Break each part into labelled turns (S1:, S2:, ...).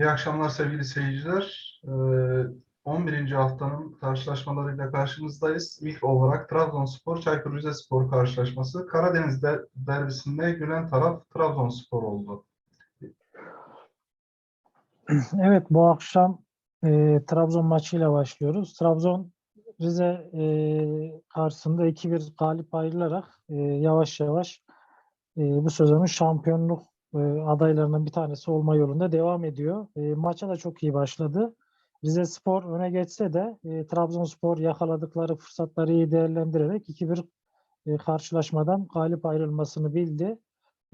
S1: İyi akşamlar sevgili seyirciler. Ee, 11. haftanın karşılaşmalarıyla karşınızdayız. İlk olarak Trabzonspor Çaykur Rizespor karşılaşması. Karadeniz der- derbisinde gülen taraf Trabzonspor oldu.
S2: Evet bu akşam e, Trabzon maçıyla başlıyoruz. Trabzon Rize e, karşısında 2-1 galip ayrılarak e, yavaş yavaş e, bu sezonun şampiyonluk e, adaylarından bir tanesi olma yolunda devam ediyor. E, maça da çok iyi başladı. Rize Spor öne geçse de e, Trabzonspor yakaladıkları fırsatları iyi değerlendirerek 2-1 e, karşılaşmadan galip ayrılmasını bildi.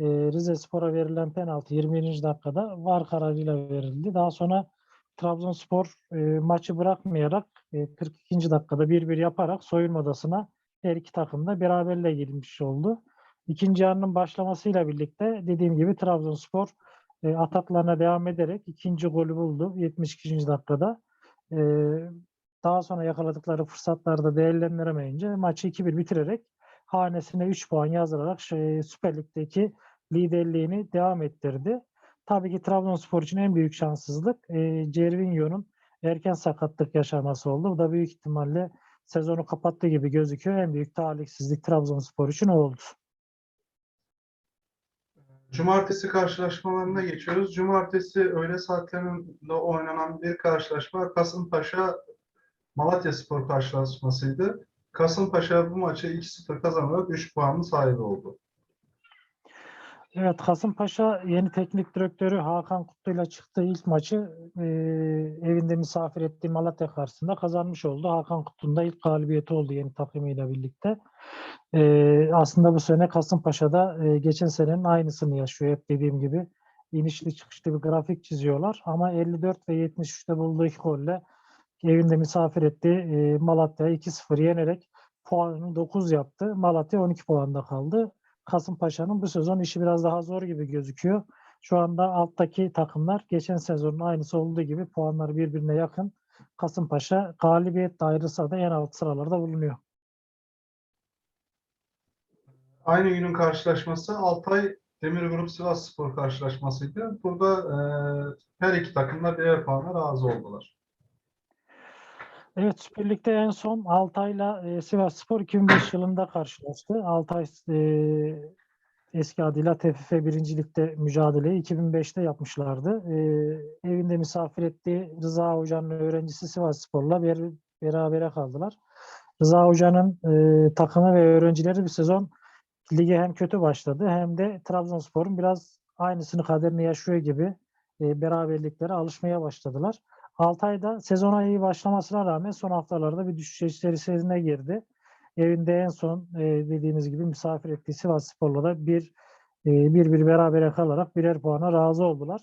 S2: Rize Spor'a verilen penaltı 20. dakikada VAR kararıyla verildi. Daha sonra Trabzonspor maçı bırakmayarak e, 42. dakikada 1-1 yaparak soyunma odasına her iki takım da beraberle girmiş oldu. İkinci yarının başlamasıyla birlikte dediğim gibi Trabzonspor e, ataklarına devam ederek ikinci golü buldu 72. dakikada. E, daha sonra yakaladıkları fırsatları da değerlendiremeyince maçı 2-1 bitirerek hanesine 3 puan yazılarak şey, Süper Lig'deki liderliğini devam ettirdi. Tabii ki Trabzonspor için en büyük şanssızlık e, Cervinho'nun erken sakatlık yaşaması oldu. Bu da büyük ihtimalle sezonu kapattığı gibi gözüküyor. En büyük talihsizlik Trabzonspor için oldu.
S1: Cumartesi karşılaşmalarına geçiyoruz. Cumartesi öğle saatlerinde oynanan bir karşılaşma Kasımpaşa Malatya Spor karşılaşmasıydı. Kasımpaşa bu maçı 2-0 kazanarak 3 puanın sahibi oldu.
S2: Evet Kasımpaşa yeni teknik direktörü Hakan Kutlu'yla çıktığı ilk maçı e, evinde misafir ettiği Malatya karşısında kazanmış oldu. Hakan Kutlu'nun da ilk galibiyeti oldu yeni takımıyla birlikte. E, aslında bu sene Kasımpaşa'da e, geçen senenin aynısını yaşıyor hep dediğim gibi. inişli çıkışlı bir grafik çiziyorlar ama 54 ve 73'te bulduğu iki golle evinde misafir ettiği e, Malatya'yı 2-0 yenerek puanını 9 yaptı. Malatya 12 puanda kaldı. Kasımpaşa'nın bu sezon işi biraz daha zor gibi gözüküyor. Şu anda alttaki takımlar geçen sezonun aynısı olduğu gibi puanları birbirine yakın. Kasımpaşa galibiyetle ayrılsa da en alt sıralarda bulunuyor.
S1: Aynı günün karşılaşması Altay Demirgrup Sivasspor karşılaşmasıydı. Burada e, her iki takım da birer puanla razı oldular.
S2: Evet Lig'de en son Altay'la e, Sivasspor 2005 yılında karşılaştı. Altay e, eski adıyla TFF 1. Lig'de mücadeleyi 2005'te yapmışlardı. E, evinde misafir ettiği Rıza Hoca'nın öğrencisi Sivasspor'la ber, berabere kaldılar. Rıza Hoca'nın e, takımı ve öğrencileri bir sezon lige hem kötü başladı hem de Trabzonspor'un biraz aynısını kaderini yaşıyor gibi e, beraberliklere alışmaya başladılar. Altay'da sezona iyi başlamasına rağmen son haftalarda bir düşüş içerisine girdi. Evinde en son e, dediğimiz gibi misafir ettiği Sivas Spor'la da bir e, bir bir berabere kalarak birer puana razı oldular.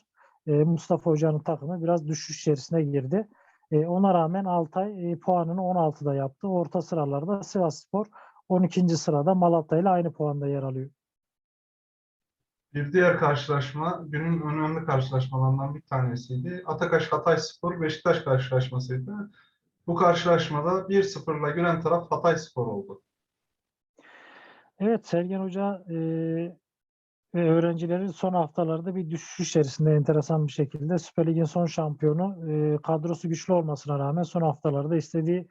S2: E, Mustafa Hoca'nın takımı biraz düşüş içerisine girdi. E, ona rağmen Altay e, puanını 16'da yaptı. Orta sıralarda Sivas Spor 12. sırada Malatya ile aynı puanda yer alıyor.
S1: Bir diğer karşılaşma günün önemli karşılaşmalarından bir tanesiydi. Atakaş Hatayspor Beşiktaş karşılaşmasıydı. Bu karşılaşmada 1-0'la gülen taraf Hatayspor oldu.
S2: Evet Sergen Hoca e, ve öğrencileri son haftalarda bir düşüş içerisinde enteresan bir şekilde Süper Lig'in son şampiyonu e, kadrosu güçlü olmasına rağmen son haftalarda istediği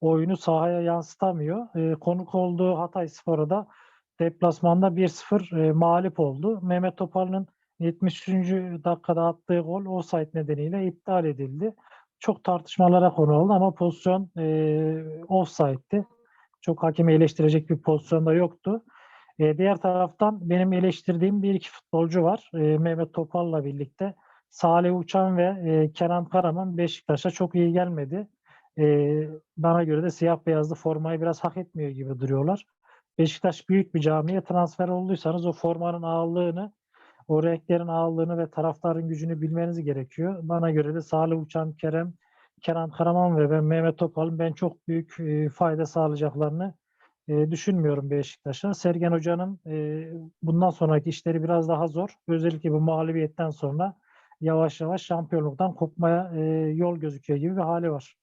S2: oyunu sahaya yansıtamıyor. E, konuk olduğu Hatay Spor'a da deplasmanda 1-0 e, mağlup oldu. Mehmet Topal'ın 73. dakikada attığı gol offside nedeniyle iptal edildi. Çok tartışmalara konu oldu ama pozisyon e, offside'ti. Çok hakemi eleştirecek bir pozisyonda yoktu. E, diğer taraftan benim eleştirdiğim bir iki futbolcu var. E, Mehmet Topal'la birlikte. Salih Uçan ve e, Kenan Karaman Beşiktaş'a çok iyi gelmedi. E, bana göre de siyah beyazlı formayı biraz hak etmiyor gibi duruyorlar. Beşiktaş büyük bir camiye transfer olduysanız o formanın ağırlığını, o renklerin ağırlığını ve taraftarın gücünü bilmeniz gerekiyor. Bana göre de Salih Uçan, Kerem, Kenan Karaman ve ben Mehmet Topal'ın ben çok büyük e, fayda sağlayacaklarını e, düşünmüyorum Beşiktaş'a. Sergen Hoca'nın e, bundan sonraki işleri biraz daha zor. Özellikle bu mağlubiyetten sonra yavaş yavaş şampiyonluktan kopmaya e, yol gözüküyor gibi bir hali var.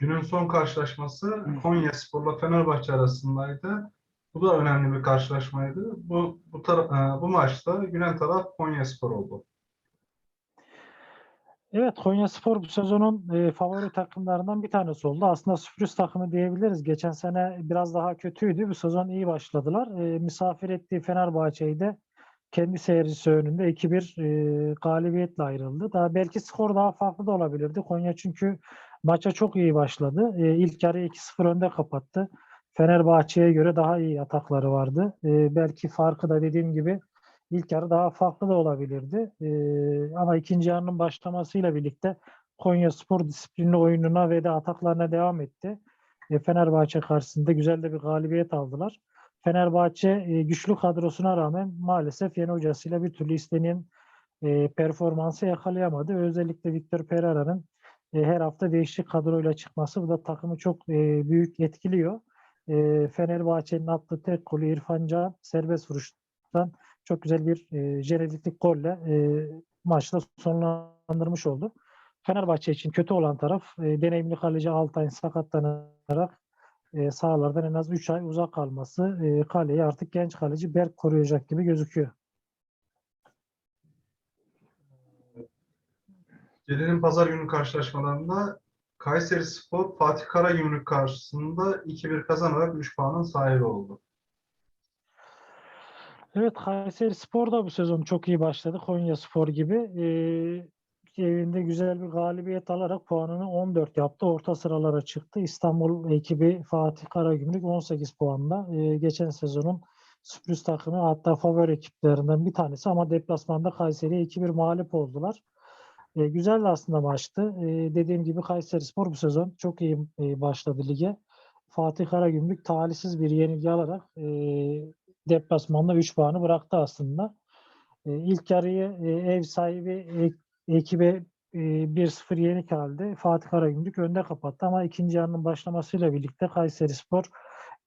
S1: Günün son karşılaşması Konya Spor'la Fenerbahçe arasındaydı. Bu da önemli bir karşılaşmaydı. Bu bu, e, bu maçta gülen taraf Konya Spor oldu.
S2: Evet, Konyaspor bu sezonun e, favori takımlarından bir tanesi oldu. Aslında sürpriz takımı diyebiliriz. Geçen sene biraz daha kötüydü. Bu sezon iyi başladılar. E, misafir ettiği Fenerbahçe'yi de kendi seyircisi önünde 2-1 e, galibiyetle ayrıldı. Daha belki skor daha farklı da olabilirdi. Konya çünkü maça çok iyi başladı. E, ilk yarı 2-0 önde kapattı. Fenerbahçe'ye göre daha iyi atakları vardı. E, belki farkı da dediğim gibi ilk yarı daha farklı da olabilirdi. Ee, ama ikinci yarının başlamasıyla birlikte Konya Spor disiplinli oyununa ve de ataklarına devam etti. E, Fenerbahçe karşısında güzel de bir galibiyet aldılar. Fenerbahçe e, güçlü kadrosuna rağmen maalesef yeni hocasıyla bir türlü istenen e, performansı yakalayamadı. Özellikle Victor Pereira'nın e, her hafta değişik kadroyla çıkması bu da takımı çok e, büyük etkiliyor. E, Fenerbahçe'nin attığı tek golü İrfan Can serbest vuruştan çok güzel bir e, jeneriklik golle e, maçta sonlandırmış oldu. Fenerbahçe için kötü olan taraf deneyimli kaleci Altay'ın sakatlanarak e, sahalardan en az 3 ay uzak kalması. Kaleyi artık genç kaleci Berk koruyacak gibi gözüküyor.
S1: Gelelim pazar günü karşılaşmalarında Kayseri Spor Fatih Karagümrük karşısında 2-1 kazanarak 3 puanın sahibi oldu.
S2: Evet Kayseri Spor da bu sezon çok iyi başladı. Konya Spor gibi. Ee, evinde güzel bir galibiyet alarak puanını 14 yaptı. Orta sıralara çıktı. İstanbul ekibi Fatih Karagümrük 18 puanla. Ee, geçen sezonun sürpriz takımı hatta favori ekiplerinden bir tanesi ama deplasmanda Kayseri'ye 2-1 mağlup oldular. Ee, güzel de aslında maçtı. Ee, dediğim gibi Kayseri Spor bu sezon çok iyi e, başladı lige. Fatih Karagümrük talihsiz bir yenilgi alarak e, deplasmanda 3 puanı bıraktı aslında. E, ilk yarıyı e, ev sahibi e, ekibe e, 1-0 yenik halde Fatih Karagümrük önde kapattı ama ikinci yarının başlamasıyla birlikte Kayserispor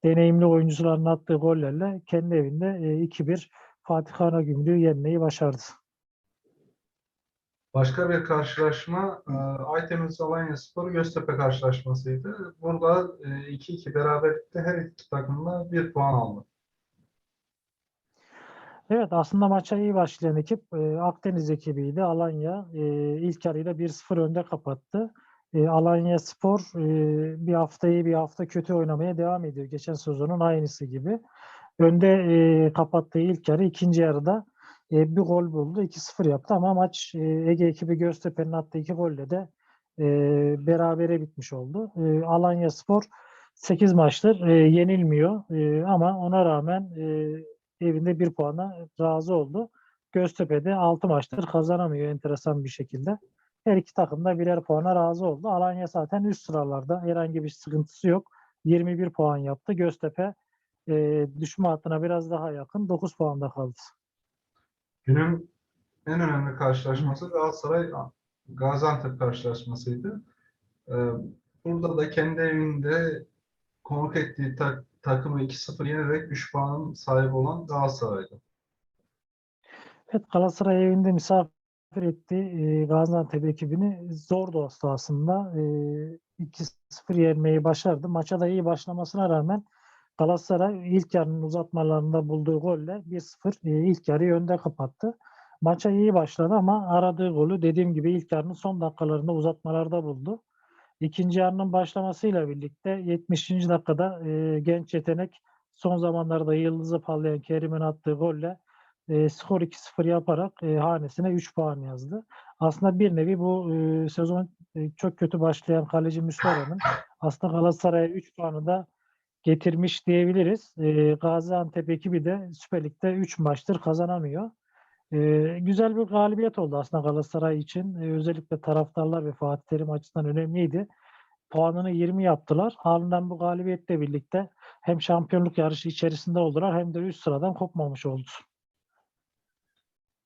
S2: deneyimli oyuncuların attığı gollerle kendi evinde e, 2-1 Fatih Karagümrük'ü yenmeyi başardı.
S1: Başka bir karşılaşma e, Aytemiz Alanya Spor Göztepe karşılaşmasıydı. Burada e, 2-2 beraberlikte her iki takım da bir puan aldı.
S2: Evet aslında maça iyi başlayan ekip e, Akdeniz ekibiydi. Alanya e, ilk yarıyla 1-0 önde kapattı. E, Alanya Spor e, bir haftayı bir hafta kötü oynamaya devam ediyor. Geçen sezonun aynısı gibi. Önde e, kapattığı ilk yarı ikinci yarıda e, bir gol buldu. 2-0 yaptı ama maç e, Ege ekibi Göztepe'nin attığı iki golle de e, berabere bitmiş oldu. E, Alanya Spor 8 maçtır e, yenilmiyor e, ama ona rağmen e, evinde bir puana razı oldu. Göztepe'de 6 maçtır kazanamıyor enteresan bir şekilde. Her iki takım da birer puana razı oldu. Alanya zaten üst sıralarda herhangi bir sıkıntısı yok. 21 puan yaptı. Göztepe e, düşme hattına biraz daha yakın. 9 puanda kaldı.
S1: Günün en önemli karşılaşması Galatasaray Gaziantep karşılaşmasıydı. E, burada da kendi evinde konuk ettiği tak, takımı 2-0 yenerek 3 puanın sahibi olan Galatasaray'dı.
S2: Evet Galatasaray evinde misafir etti e, Gaziantep ekibini zor dostu aslında. E, 2-0 yenmeyi başardı. Maça da iyi başlamasına rağmen Galatasaray ilk yarının uzatmalarında bulduğu golle 1-0 e, ilk yarıyı önde kapattı. Maça iyi başladı ama aradığı golü dediğim gibi ilk yarının son dakikalarında uzatmalarda buldu. İkinci yarının başlamasıyla birlikte 70. dakikada e, genç yetenek son zamanlarda yıldızı parlayan Kerim'in attığı golle e, skor 2-0 yaparak e, hanesine 3 puan yazdı. Aslında bir nevi bu e, sezon e, çok kötü başlayan kaleci Müslera'nın aslında Galatasaray'a 3 puanı da getirmiş diyebiliriz. E, Gaziantep ekibi de Süper Lig'de 3 maçtır kazanamıyor. E, güzel bir galibiyet oldu aslında Galatasaray için. E, özellikle taraftarlar ve Fatih Terim açısından önemliydi. Puanını 20 yaptılar. Halinden bu galibiyetle birlikte hem şampiyonluk yarışı içerisinde oldular hem de üst sıradan kopmamış oldu.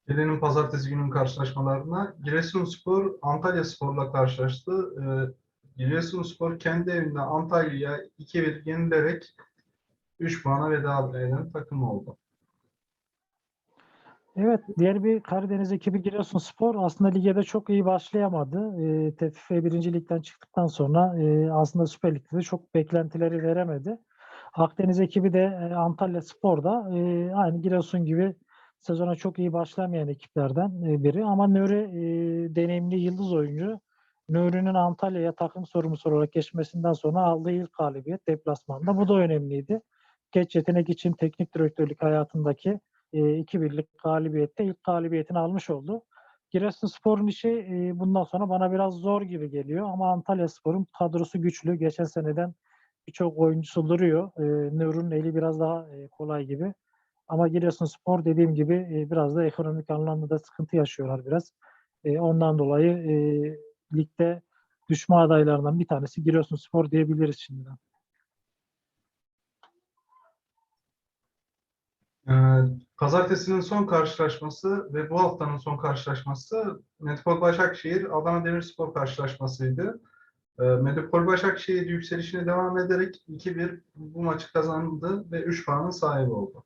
S1: Gelelim pazartesi günün karşılaşmalarına. Giresunspor Antalya Spor'la karşılaştı. E, Giresunspor kendi evinde Antalya'ya 2-1 yenilerek 3 puana veda eden takım oldu.
S2: Evet, diğer bir Karadeniz ekibi Giresunspor aslında lige de çok iyi başlayamadı. E, TFF 1. Lig'den çıktıktan sonra e, aslında Süper Lig'de de çok beklentileri veremedi. Akdeniz ekibi de e, Antalya Spor'da e, aynı Giresun gibi sezona çok iyi başlamayan ekiplerden e, biri. Ama Nuri e, deneyimli yıldız oyuncu. Nuri'nin Antalya'ya takım sorumlusu olarak geçmesinden sonra aldığı ilk galibiyet deplasmanda. Bu da önemliydi. Geç yetenek için teknik direktörlük hayatındaki e, iki birlik galibiyette ilk galibiyetini almış oldu. Giresunspor'un işi e, bundan sonra bana biraz zor gibi geliyor ama Antalyaspor'un kadrosu güçlü. Geçen seneden birçok oyuncusu duruyor. E, Nuri'nin eli biraz daha e, kolay gibi. Ama Giresunspor dediğim gibi e, biraz da ekonomik anlamda da sıkıntı yaşıyorlar biraz. E, ondan dolayı e, ligde düşme adaylarından bir tanesi Giresunspor diyebiliriz şimdiden.
S1: Ee, Pazartesinin son karşılaşması ve bu haftanın son karşılaşması Metropol Başakşehir Adana Demirspor karşılaşmasıydı. Ee, Metropol Başakşehir yükselişine devam ederek 2-1 bu maçı kazandı ve 3 puanın sahibi oldu.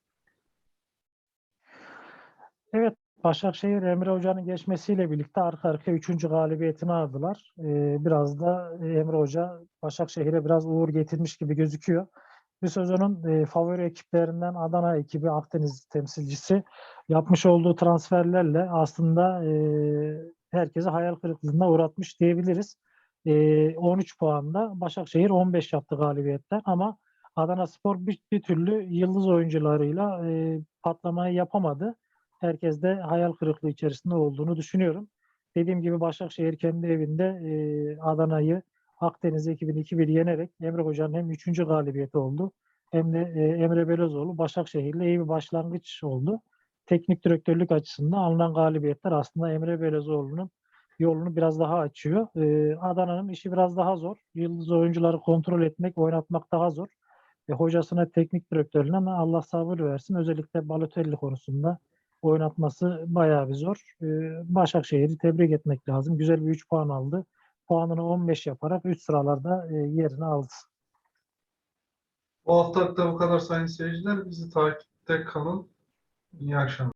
S2: Evet, Başakşehir Emre Hoca'nın geçmesiyle birlikte arka arkaya 3. galibiyetini aldılar. Ee, biraz da Emre Hoca Başakşehir'e biraz uğur getirmiş gibi gözüküyor. Bu sezonun e, favori ekiplerinden Adana ekibi Akdeniz temsilcisi yapmış olduğu transferlerle aslında e, herkese hayal kırıklığına uğratmış diyebiliriz. E, 13 puanda Başakşehir 15 yaptı galibiyetten ama Adana Spor bir, bir türlü yıldız oyuncularıyla e, patlamayı yapamadı herkes de hayal kırıklığı içerisinde olduğunu düşünüyorum. Dediğim gibi Başakşehir kendi evinde e, Adana'yı Akdeniz ekibini 2-1 yenerek Emre Hoca'nın hem 3. galibiyeti oldu hem de e, Emre Belözoğlu Başakşehir'le iyi bir başlangıç oldu. Teknik direktörlük açısından alınan galibiyetler aslında Emre Belözoğlu'nun yolunu biraz daha açıyor. E, Adana'nın işi biraz daha zor. Yıldız oyuncuları kontrol etmek, oynatmak daha zor. E, hocasına, teknik direktörüne Allah sabır versin. Özellikle Balotelli konusunda oynatması bayağı bir zor. Ee, Başakşehir'i tebrik etmek lazım. Güzel bir 3 puan aldı. Puanını 15 yaparak üst sıralarda e, yerini aldı.
S1: Bu haftalık da bu kadar sayın seyirciler. Bizi takipte kalın. İyi akşamlar.